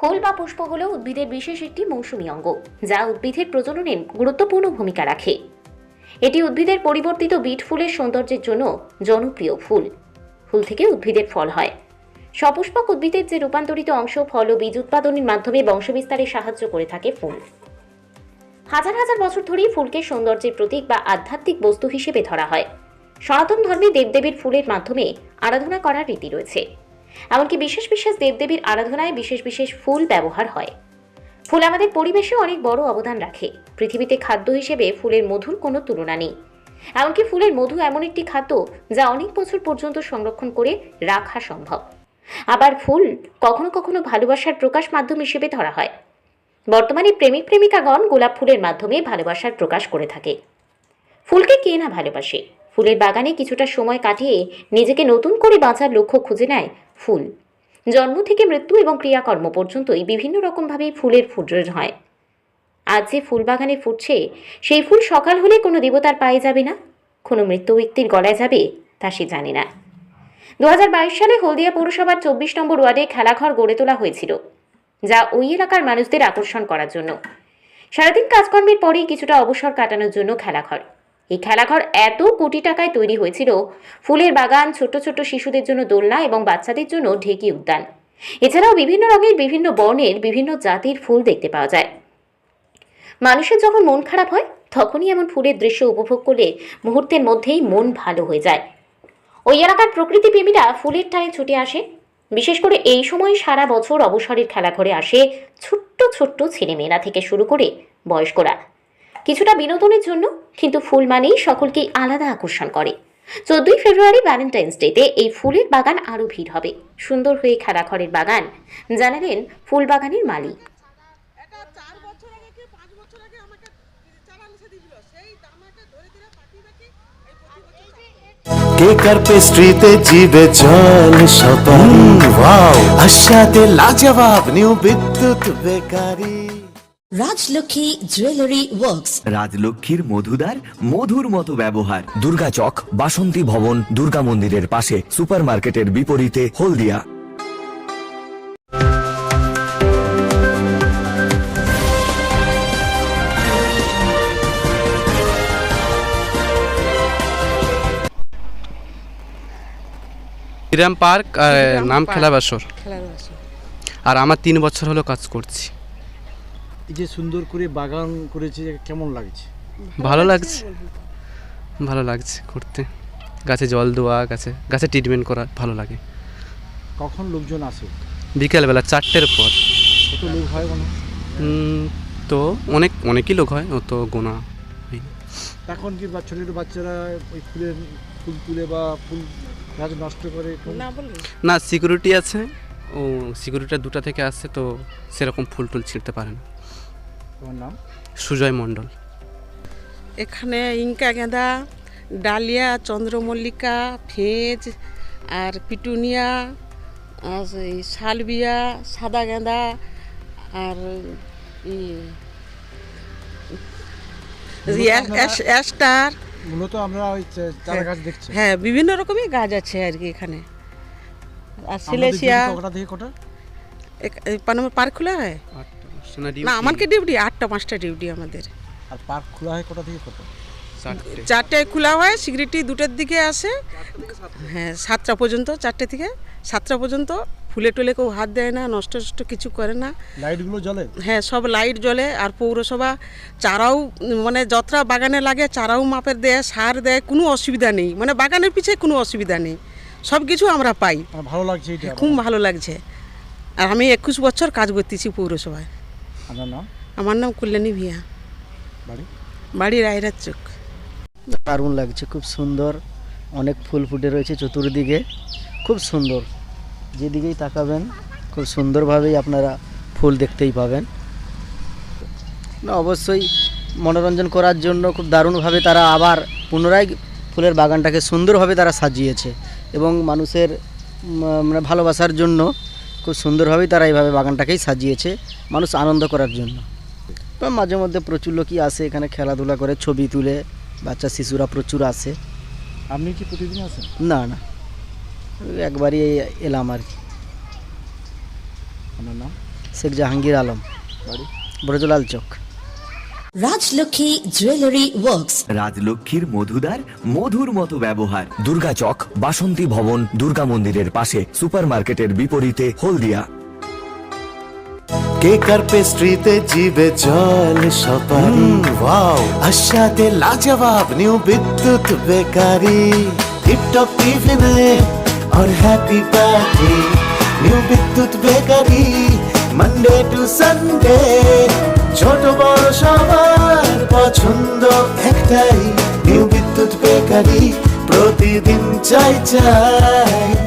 ফুল বা পুষ্প হল উদ্ভিদের বিশেষ একটি মৌসুমী অঙ্গ, যা উদ্ভিদের প্রজননে গুরুত্বপূর্ণ ভূমিকা রাখে। এটি উদ্ভিদের পরিবর্তিত বিট ফুলের সৌন্দর্যের জন্য জনপ্রিয় ফুল। ফুল থেকে উদ্ভিদের ফল হয়। সপুষ্পক উদ্ভিদের যে রূপান্তরিত অংশ, ফল ও বীজ উৎপাদনের মাধ্যমে বংশবিস্তারে সাহায্য করে থাকে ফুল। হাজার হাজার বছর ধরেই ফুলকে সৌন্দর্যের প্রতীক বা আধ্যাত্মিক বস্তু হিসেবে ধরা হয়। সনাতন ধর্মে দেবদেবীর ফুলের মাধ্যমে আরাধনা করার রীতি রয়েছে। এমনকি বিশেষ বিশেষ দেবদেবীর আরাধনায় বিশেষ বিশেষ ফুল ব্যবহার হয়। ফুল আমাদের পরিবেশে অনেক বড় অবদান রাখে। পৃথিবীতে খাদ্য হিসেবে ফুলের মধুর কোনো তুলনা নেই। এমনকি ফুলের মধু এমন একটি খাদ্য যা অনেক বছর পর্যন্ত সংরক্ষণ করে রাখা সম্ভব। আবার ফুল কখনো কখনো ভালোবাসার প্রকাশ মাধ্যম হিসেবে ধরা হয়। বর্তমানে প্রেমিক প্রেমিকাগণ গোলাপ ফুলের মাধ্যমে ভালোবাসার প্রকাশ করে থাকে। ফুলকে কে না ভালোবাসে? ফুলের বাগানে কিছুটা সময় কাটিয়ে নিজেকে নতুন করে বাঁচার লক্ষ্য খুঁজে নেয় ফুল। জন্ম থেকে মৃত্যু এবং ক্রিয়াকর্ম পর্যন্তই বিভিন্ন রকমভাবেই ফুলের ফুটন হয়। আজ যে ফুল বাগানে ফুটছে, সেই ফুল সকাল হলে কোনো দেবতার পায়ে যাবে না? কোনো মৃত্যু ব্যক্তির গলায় যাবে? তা সে জানে না। দু হাজার বাইশ সালে হলদিয়া পৌরসভার চব্বিশ নম্বর ওয়ার্ডে খেলাঘর গড়ে তোলা হয়েছিল, যা ওই এলাকার মানুষদের আকর্ষণ করার জন্য। সারাদিন কাজকর্মের পরেই কিছুটা অবসর কাটানোর জন্য খেলাঘর। এই খেলাঘর এত কোটি টাকায় তৈরি হয়েছিল। ফুলের বাগান ছোট ছোট শিশুদের জন্য দোলনা এবং বাচ্চাদের জন্য ঢেকি উদ্যান। এছাড়াও বিভিন্ন রঙের, বিভিন্ন বর্ণের, বিভিন্ন জাতির ফুল দেখতে পাওয়া যায়। মানুষের যখন মন খারাপ হয়, তখনই এমন ফুলের দৃশ্য উপভোগ করলে মুহূর্তের মধ্যেই মন ভালো হয়ে যায়। ওই এলাকার প্রকৃতি প্রেমীরা ফুলের টানে ছুটে আসে বিশেষ করে এই সময় সারা বছর অবসরের খেলাঘরে আসে ছোট্ট ছোট্ট ছেলেমেয়েরা থেকে শুরু করে বয়স্করা। কিছুটা বিনোদনের জন্য কিন্তু ফুল মানেই সকলকেই আলাদা আকর্ষণ করে। চোদ্দই ফেব্রুয়ারি ভ্যালেন্টাইন্স ডেতে এই ফুলের বাগান আরও ভিড় হবে। সুন্দর হয়ে খেলাঘরের বাগান জানালেন ফুল বাগানের মালিক। এটা চার বছর আগে কি পাঁচ বছর আগে আমাকে চারা লিখে দিয়েছিল? সেই আমাকে ধরে ধরে পাঠিয়ে রাখি এই প্রতি বছর কেক আর পেস্ট্রিতে জিবে জল সপারি ওয়াও আশাতে লাজবাব new Bidyut bakery. Rajlakshmi jewellery works রাজলক্ষ্মীর মধুদার মধুর মতো ব্যবহার। দুর্গা চক বাসন্তী ভবন দুর্গা মন্দিরের পাশে সুপারমার্কেটের বিপরীতে হলদিয়া। শ্রীরাম পার্ক আর নাম পার্ক। খেলা বাসর আর আমার তিন বছর হলো কাজ করছি। এই যে সুন্দর করে বাগান করেছে কেমন লাগছে? ভালো লাগছে। ভালো লাগছে করতে। গাছে জল দেওয়া গাছে গাছে ট্রিটমেন্ট করা ভালো লাগে। কখন লোকজন আসে? বিকেলবেলা চারটের পর। কত লোক হয় মানে তো অনেক অনেকই লোক হয় অত গোনা এখন কি ছোটো ছোটো বাচ্চারা ওই ফুলের ফুল তুলে বা ফুল গাছ নষ্ট করে না না সিকিউরিটি আছে। ও সিকিউরিটিটা দুটা থেকে আসছে তো সেরকম ফুল টুল ছিঁড়তে পারে না। তোমার নাম? সুজয় মণ্ডল। এখানে ইঙ্কা গেঁদা ডালিয়া চন্দ্রমল্লিকা ফেজ আর পিটুনিয়া আর এই শালবিয়া সাদা গেঁদা আর অ্যাস্টার মূলত আমরা ওই চারা গাছ দেখছি। হ্যাঁ বিভিন্ন রকমের গাছ আছে আর কি এখানে। আর কটা পানামা পার্ক খোলা হয়? না? আমাকে ডিউটি আটটা পাঁচটা ডিউটি আমাদের। আর পার্ক খোলা হয় কটা থেকে কটা? চারটায় খোলা হয় সিকিউরিটি দুটোর দিকে আসে। হ্যাঁ সাতটা পর্যন্ত চারটে থেকে সাতটা পর্যন্ত। ফুলে টুলে কেউ হাত দেয় না নষ্ট নষ্ট কিছু করে না। লাইটগুলো জ্বলে? হ্যাঁ সব লাইট জ্বলে। আর পৌরসভা চারাও মানে যতটা বাগানে লাগে চারাও মাপের দেয় সার দেয় কোনো অসুবিধা নেই। মানে বাগানের পিছে কোনো অসুবিধা নেই। সব কিছু আমরা পাই। ভালো লাগছে খুব ভালো লাগছে। আর আমি একুশ বছর কাজ করতেছি পৌরসভায়। আপনার নাম? আমার নাম কল্যাণী ভিয়া। বাড়ি? বাড়ি রায়রার চোখ দারুণ লাগছে খুব সুন্দর। অনেক ফুল ফুটে রয়েছে চতুর্দিকে। খুব সুন্দর। যেদিকেই তাকাবেন খুব সুন্দরভাবেই আপনারা ফুল দেখতেই পাবেন। না অবশ্যই মনোরঞ্জন করার জন্য খুব দারুণভাবে তারা আবার পুনরায় ফুলের বাগানটাকে সুন্দরভাবে তারা সাজিয়েছে এবং মানুষের মানে ভালোবাসার জন্য খুব সুন্দরভাবেই তারা এইভাবে বাগানটাকেই সাজিয়েছে মানুষ আনন্দ করার জন্য। মাঝে মধ্যে প্রচুর লোকই আসে এখানে খেলাধুলা করে ছবি তুলে বাচ্চা শিশুরা প্রচুর আসে। আপনি কি প্রতিদিন আসেন? না না। একবারই এলাম আর কি। আপনার নাম? শেখ জাহাঙ্গীর আলম। ব্রজলাল চক। রাজলক্ষ্মী জুয়েলারি ওয়ার্কস রাজলক্ষ্মীর মধুদার মধুর মতো ব্যবহার দুর্গা চক বাসন্তী ভবন দুর্গা মন্দিরের পাশে সুপার মার্কেটের বিপরীতে হলদিয়া কেক আর পেস্ট্রিতে জিবে জল সপারি ওয়াও আশাতে লাজবাব নিউ বিদ্যুৎ বেকারি টিপটপ টিফিনে और happy party new Bidyut bakery Monday to Sunday ছোট বড় সবার পছন্দ একটাই নিউ বিদ্যুৎ বেকারি প্রতিদিন চাই চাই।